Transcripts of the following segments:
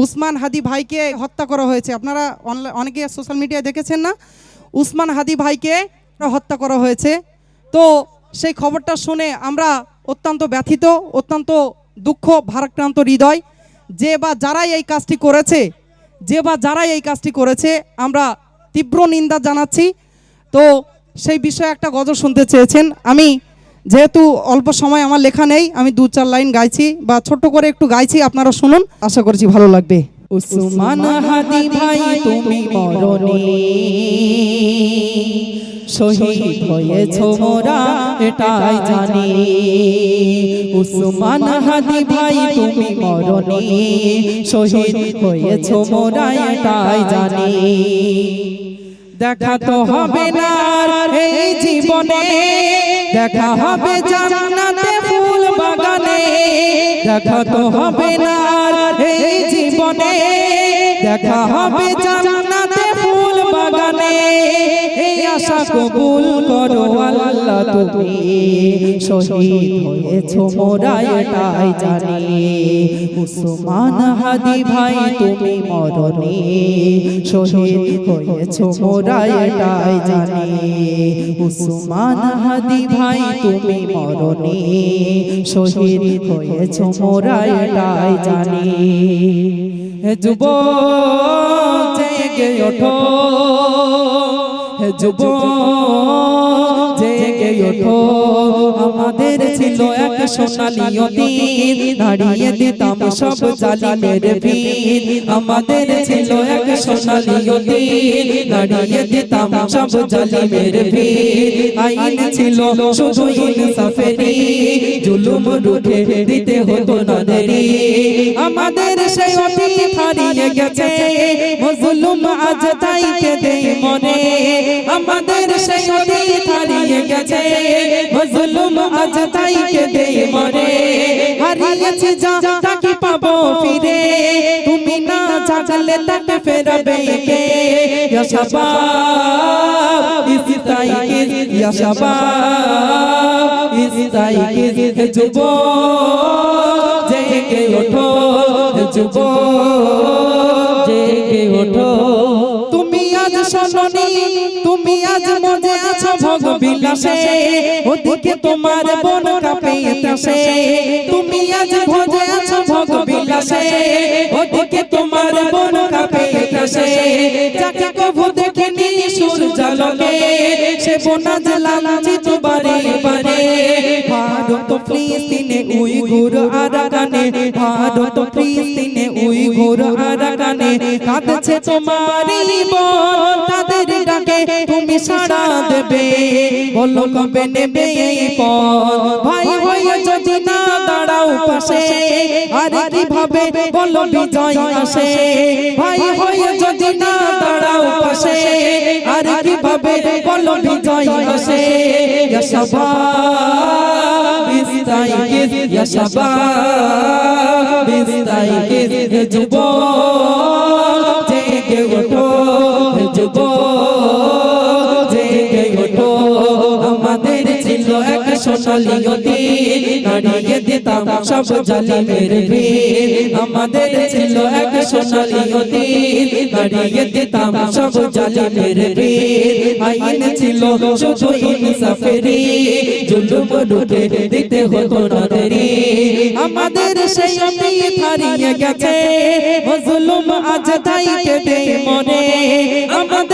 উসমান হাদি ভাইকে হত্যা করা হয়েছে। আপনারা অনেকে সোশ্যাল মিডিয়ায় দেখেছেন না? উসমান হাদি ভাইকে হত্যা করা হয়েছে। তো সেই খবরটা শুনে আমরা অত্যন্ত ব্যথিত, অত্যন্ত দুঃখ, ভারাক্রান্ত হৃদয়। যে বা যারাই এই কাজটি করেছে, যে বা যারাই এই কাজটি করেছে, আমরা তীব্র নিন্দা জানাচ্ছি। তো সেই বিষয়ে একটা গজল শুনতে চেয়েছেন। আমি যেহেতু অল্প সময় আমার লেখা নেই, আমি দু চার লাইন গাইছি বা ছোট্ট করে একটু গাইছি, আপনারা শুনুন, আশা করছি ভালো লাগবে। উসমান হাদি ভাই, তুমি মরণে শহীদ হয়েছ মোরা, এটাই জানি। উসমান হাদি ভাই, তুমি শহীদ হয়েছ মোরা, এটাই জানি। দেখা তো হবে না এই জীবনে। দেখা হবে জান্নাতে ফুল বাগানে। দেখা তো হবে না এই জীবনে। দেখা হবে জান্নাতে ফুল বাগানে। এই আশা কবুল করো। আল্লাহ তুমি শহীদ হয়েছো মোরা এটাই জানি উসমান হাদি ভাই, তুমি মরণে শহীদ হয়েছো মোরা এটাই জানি উসমান হাদি ভাই, তুমি মরণে শহীদ হয়েছো মোরা এটাই জানি হে যুব জেগে ওঠো। হে যুব জেগে ওঠো আমাদের ছিল এক সোনালী অতীত। দাঁড়িয়ে দিতাম সব জালিমের ভিড় আমাদের ছিল এক সোনালী অতীত। দাঁড়িয়ে দিতাম সব জালিমের ভিড় আইন ছিল শুধু ইনসাফেরি জুলুম রুখে দিতে হতো না দেরি। আমাদের সেই অতীত হারিয়ে গেছে। মজলুম আজ তাই কেঁদে মনে। আমাদের সেই অতীত হারিয়ে গেছে। মজলুম আজ তাই কেঁদে মরে। হারিয়েছে যা তাকে পাবো ফিরে। তুমি না জাগলে তাকে ফেরাবে কে? ইয়া শাবাব ইস্তাইকিজ ইয়া শাবাব ইস্তাইকিজ হে যুবক, জেগে ওঠো জেগে ওঠো। বিলাসে ওদিকে তোমার বন কাঁপে তাসে তুমি আজ ভোজে আছো ভোগ বিলাসে, ওদিকে তোমার বন কাঁপে তাসে যাকে কভু দেখিনি সুর জালকে সে বনাজ তো বারে বারে ফিলিস্তিনে উইগুর আরাকানে ভারত ফিলিস্তিনে উইগুর আরাকানে কাঁদছে তোমারই বন তাদের ডাকে তুমি সাড়া দেবে। বলো কবে নেবে এই পথ? ভাই হয়ে যদি না দাঁড়াও পাশে, আর কীভাবে বলো বিজয় আসে? ভাই হয়ে যদি না দাঁড়াও পাশে, আর কীভাবে বলো বিজয় আসে? শাবাব ইস্তাইকিজ ইয়া শাবাব ইস্তাইকিজ হে সোনালী অতীত দাঁড়িয়ে দিতাম, সব জালিমের ভিড় আমাদের ছিল এক সোনালী অতীত দাঁড়িয়ে দিতাম, সব জালিমের ভিড় আইন ছিল শুধু ইনসাফেরি, জুলুম রুখে দিতে হতো আমাদের সেই গেছে আজ মনে। আমাদের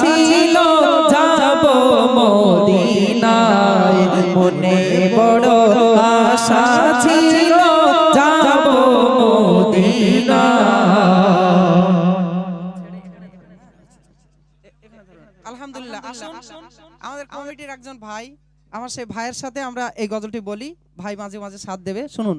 ছিল যাব মদিনায়। মনে বড় আশা ছিল যাব আলহামদুলিল্লাহ আমাদের কমিটির একজন ভাই, আমার সেই ভাইয়ের সাথে আমরা এই গজলটি বলি। ভাই মাঝে মাঝে সাথ দেবে, শুনুন।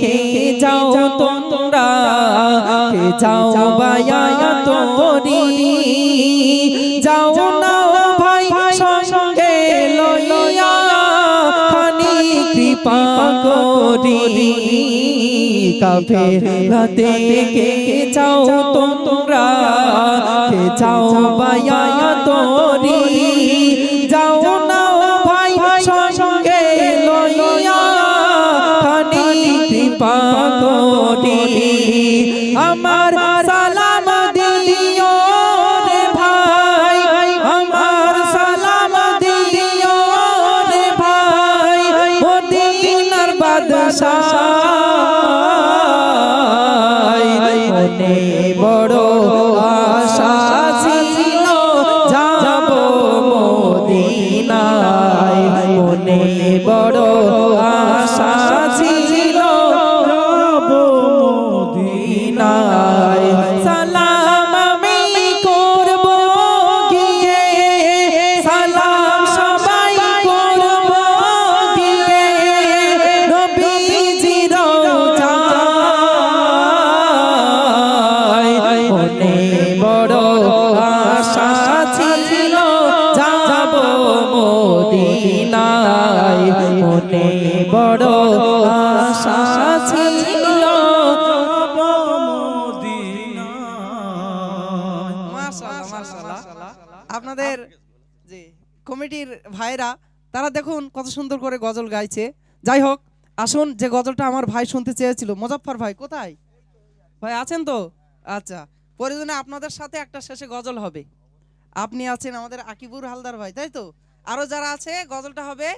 কে যাও তোমরা, কে যাও বায়া তোরি। যাও না ভাই সঙ্গে লইয়া খানি কৃপা করি। কাফে রাতে কে যাও তোমরা, কে যাও বায়া তোরি। আমার সালাম দিও রে ভাই। আমার সালাম দিও রে ভাই। মদিনার বাদশাহ। বড় মনে বড় আশা ছিল। আপনাদের যে কমিটির ভাইরা তারা দেখুন কত সুন্দর করে গজল গাইছে। যাই হোক, আসুন, যে গজলটা আমার ভাই শুনতে চেয়েছিল। মোজাফফর ভাই, কোথায়? ভাই, আছেন তো? আচ্ছা প্রয়োজনে আপনাদের সাথে একটা শেষে গজল হবে। আপনি আছেন আমাদের আকিবুর হালদার ভাই, তাই তো? আরও যারা আছে, গজলটা হবে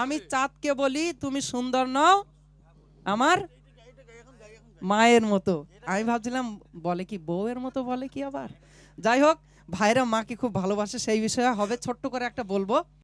আমি চাঁদকে বলি তুমি সুন্দর নও আমার মায়ের মতো। আমি ভাবছিলাম বলে কি বউয়ের মতো বলে কি আবার? যাই হোক ভাইরা মাকে খুব ভালোবাসে সেই বিষয়ে হবে ছোট্ট করে একটা বলব।